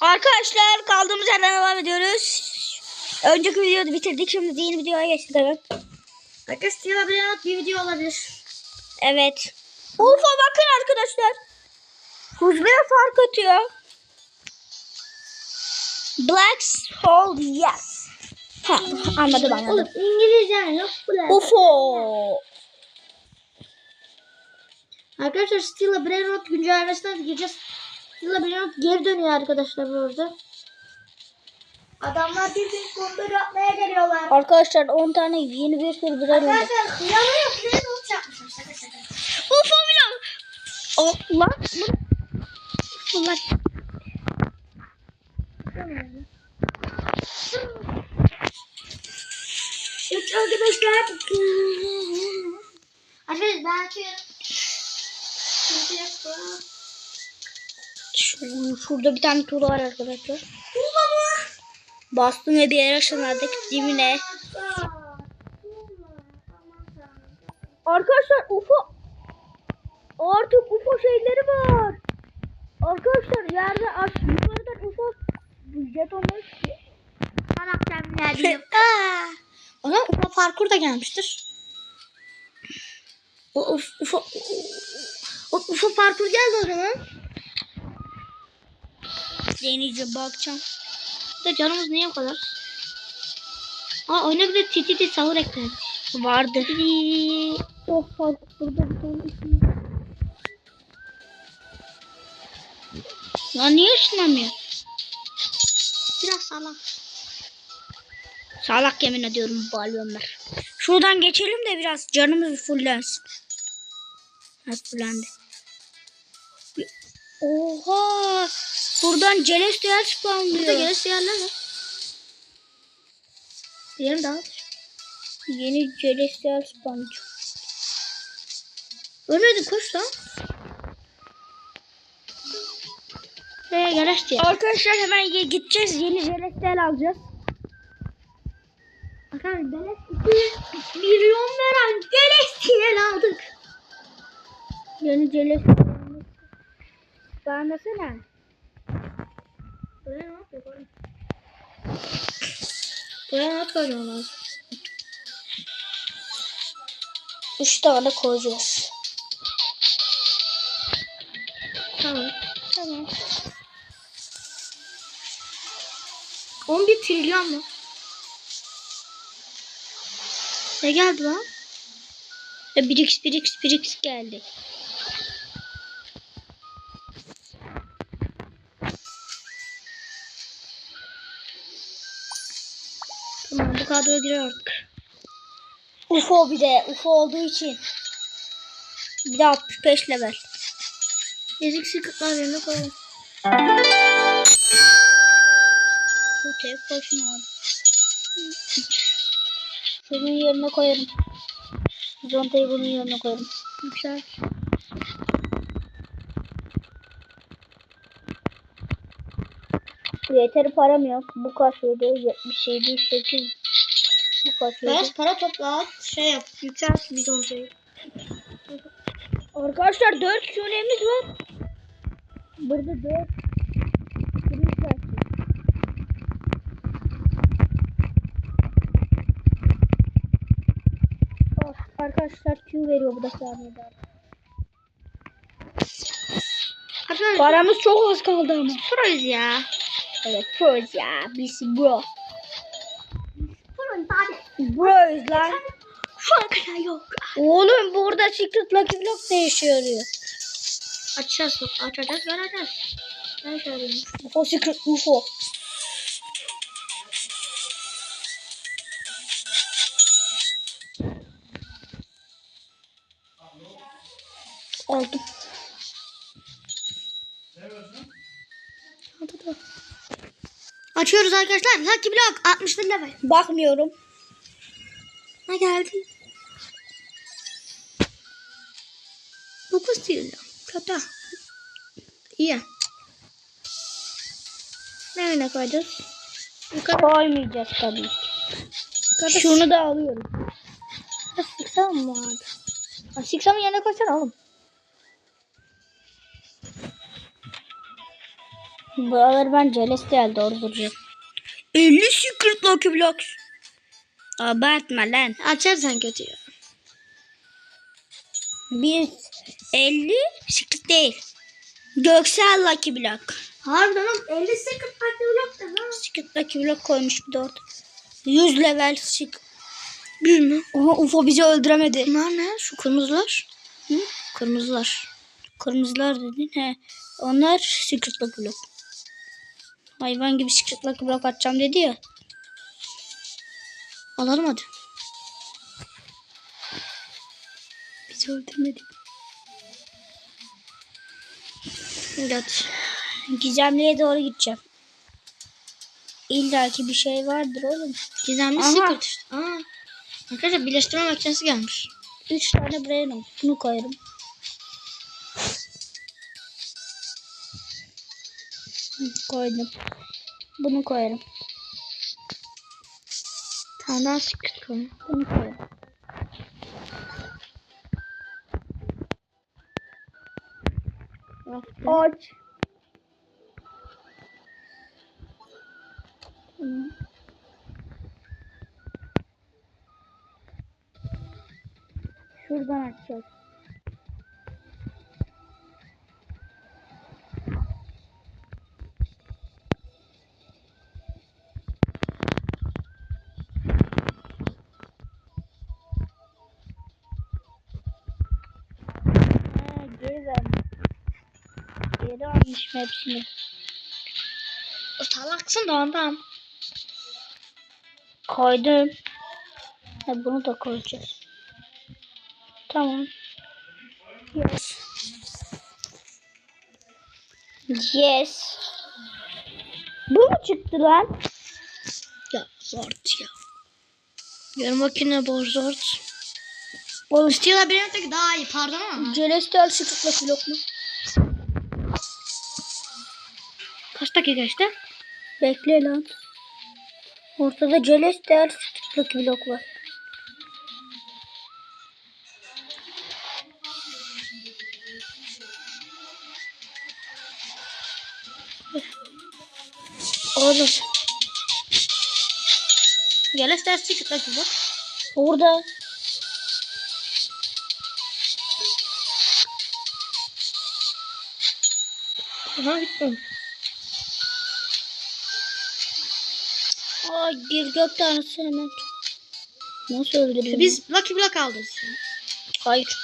Arkadaşlar kaldığımız yerden devam ediyoruz. Önceki videoyu bitirdik. Şimdi yeni videoya geçtik hemen. Arkadaşlar Steel Brand bir video olabilir. Evet. Ufa bakın arkadaşlar. Hızlıya fark atıyor. Black hole yes. Ha, anladım Oğlum anladım. İngilizce yok. UFO. Arkadaşlar Steel Brand güncellemesinden gireceğiz. Brand geri dönüyor arkadaşlar burada. Adamlar bir gün kontrol yapmaya geliyorlar. Arkadaşlar 10 tane yeni bir sürü oldu. Arkadaşlar kıyamıyor. Brand not yapmışlar. Şaka şaka. UFO bile. O lan. bu- Ulan. Evet arkadaşlar. Arkadaşlar ben açıyorum. Şu- Şurada bir tane tur var arkadaşlar. Bulma mı? Bastım ve bir yere ışınladık dibine. Arkadaşlar UFO artık UFO şeyleri var. Arkadaşlar yerde aş yukarıdan UFO jetonları çıkıyor. Karakterler diyor. Ona UFO parkur da gelmiştir. O uf, UFO o, UFO parkur geldi o zaman. Deneyeceğim bakacağım. Da canımız niye o kadar? Aa oyuna bir de titi sahur eklendi. Vardı. Oh bak burada bir tane isim. Lan niye ışınlamıyor? Biraz salak. Salak yemin ediyorum bu albümler. Şuradan geçelim de biraz canımız fullensin. Nasıl fullendi? Oha! Buradan celestial Burada spawnlıyor. gelirse yerler mi? Diğerini daha Yeni celestial spawnlıyor. Ölmedin koş lan. Ee, diye. Arkadaşlar hemen gideceğiz. Yeni celestial alacağız. Beleş 2 milyon veren geleş aldık. Yeni celestial. Spawnlasana. Buraya ne yapıyor? Buraya ne yapıyor lazım? Üç tane koyacağız. Tamam. Tamam. 11 trilyon mu? Ne geldi lan? E, 1x 1x 1x geldi. Tamam bu kadroya giriyor artık. UFO bir de UFO olduğu için. Bir de 65 level. Ezik sıkıntılar yerine koyalım. Bu tek başına aldı. Şunun yerine koyarım. Zontayı bunun yerine koyarım. Güzel. Yeteri param yok. Bu kaç yedi? 77, 8. Bu kaç yedi? Biraz para topla. Şey yap. Yükselt bir ton şey. Arkadaşlar 4 şunemiz var. Burada 4 Kırmızı var. Oh, arkadaşlar Q veriyor bu da. Arkadaşlar Paramız çok az kaldı ama. proyuz ya. Pros ya. Biz bro. Bros lan. Şu an kadar yok. Oğlum burada Secret Lucky Block yarıyor? Açacağız. Açacağız göreceğiz. Ne işe yarıyormuş? UFO Secret UFO. Aldım. Açıyoruz arkadaşlar. Lucky Block 60 level. Bakmıyorum. Ne geldi? 9 trilyon. Kötü. İyi. Nereye koyacağız? Yukarı. Koymayacağız tabii. Yukarı. Şunu da alıyorum. Sıksam mı vardı? Ha, Siksam'ın yerine koysana oğlum. Buraları ben Celestial doğru duracağım. 50 secret Lucky Blocks. Abartma lan. Açarsan kötü ya. Biz 50 secret değil. Göksel Lucky Block. Harbiden oğlum 50 secret farklı blok da lan. Secret Lucky Block koymuş bir de orada. 100 level secret. Bilmem. Oha UFO bizi öldüremedi. Bunlar ne? Şu kırmızılar. Hı? Kırmızılar. Kırmızılar dedin. He. Onlar secret Lucky Block. Hayvan gibi Lucky Block atacağım dedi ya. Alalım hadi. Bizi öldürmedi. Geç. Gizemli'ye doğru gideceğim. İlla ki bir şey vardır oğlum. Gizemli işte. Aa. Arkadaşlar birleştirme makinesi gelmiş. Üç tane brain oldu. Bunu koyarım. Koydum. Bunu koyarım. Tane daha. Bunu koyarım. Aç. Şuradan açacağız. Geri vermiş. Geri almışım hepsini. Salaksın da ondan. Koydum. Ha, bunu da koyacağız. Tamam. Yes. Yes. Bu mu çıktı lan? Ya zort ya. Yarın makine boş zort. Oğlum Steel Labyrinth'teki daha iyi pardon ama. Celestial Secret blok mu? Kaç dakika işte? Bekle lan. Ortada Celestial Secret blok var. Oğlum secret Lucky bak. orada Aha gittim. Aa gir gök tanrısı hemen. Nasıl öldürüyor? Biz Lucky Block aldık. Hayır.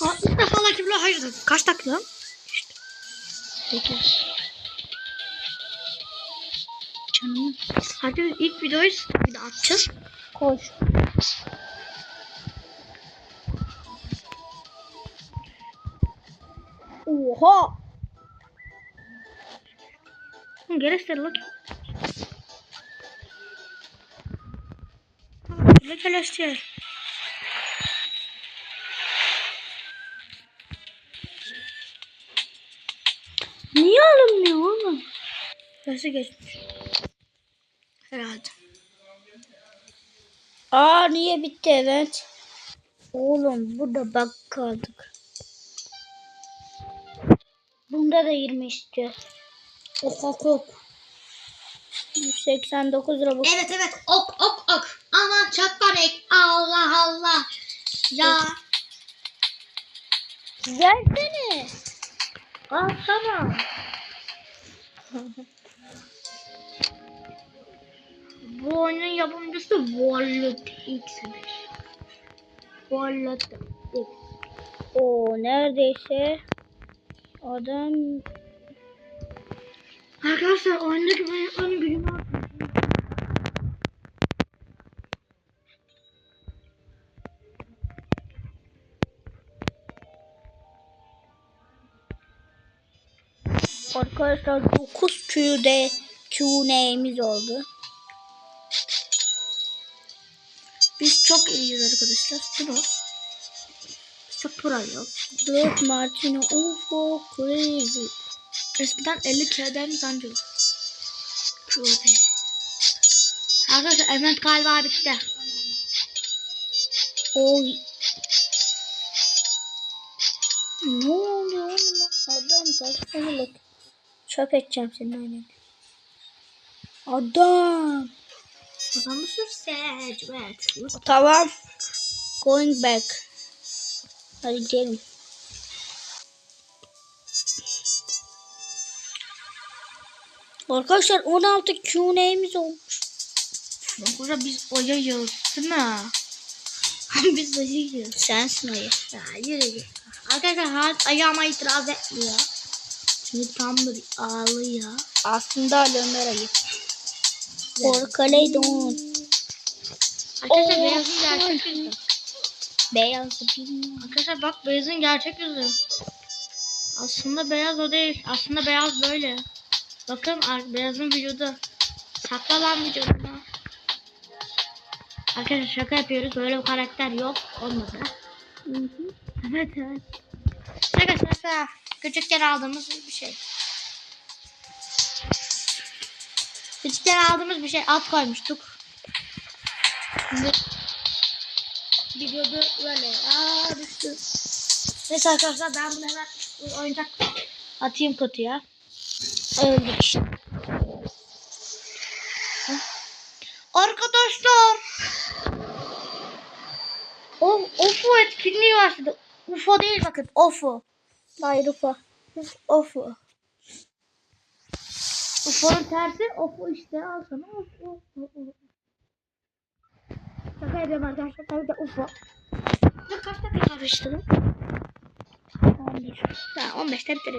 Ha, ilk defa Lucky Block hayır dedim. Kaç dakika lan? Sekiz. Canım. Hadi ilk videoyu bir de atacağız. Koş. Oha. Hı, Gel ister Lucky. Lucky ister. Niye alınmıyor oğlum? Nasıl geçmiş? Herhalde. Aa niye bitti evet? Oğlum burada bak kaldık. Bunda da 20 istiyor. Ok ok ok. 189 lira bu. Evet evet ok ok ok. Aman çatlanek. Allah Allah. Ya. Versene. Al tamam. Bu oyunun yapımcısı Wallet X'dir. Wallet X. O neredeyse adam Arkadaşlar oyundaki bayrakların gücünü atmışım. arkadaşlar 9 Q'de Q'neyimiz oldu. Biz çok iyiyiz arkadaşlar. Mi? Çok proyuz. Black Martino UFO Crazy. Eskiden 50 kağıdlarımız ancak. Şurada. Arkadaşlar event galiba bitti. Oy. Ne oluyor oğlum? Adam kaçmalık. Çöp edeceğim senin aynen. Adam. Adamı sürse. Evet. Tamam. Going back. Hadi gelin. Arkadaşlar 16 Q&A'miz olmuş. Burada biz oyayız değil mi? biz oyayız. Sensin ayı. Yürü git. Arkadaşlar Halit ayağıma itiraz etmiyor. Çünkü tam bir ağlıyor. Aslında Ali Ömer ayı. Korkaleydon. Arkadaşlar Oo. beyazın gerçek bilmiyorum. Arkadaşlar bak beyazın gerçek yüzü. Aslında beyaz o değil. Aslında beyaz böyle. Bakın beyazın vücudu. Sakla lan vücudunu. Arkadaşlar şaka yapıyoruz. Böyle bir karakter yok. Olmadı. Evet evet. Şaka şaka. Küçükken aldığımız bir şey. Küçükken aldığımız bir şey. At koymuştuk. Şimdi videoda böyle. Aa düştü. Neyse arkadaşlar ben bunu hemen oyuncak atayım kutuya. Öldük işte. Arkadaşlar. O UFO etkinliği başladı. UFO değil bakın. UFO. Hayır. UFO. UFO'nun tersi UFO işte. Al sana UFO. Şaka yapıyorum arkadaşlar. Tabii de UFO. Dur kaç dakika karıştırdım? 11. Ha, 15'te bitiririz.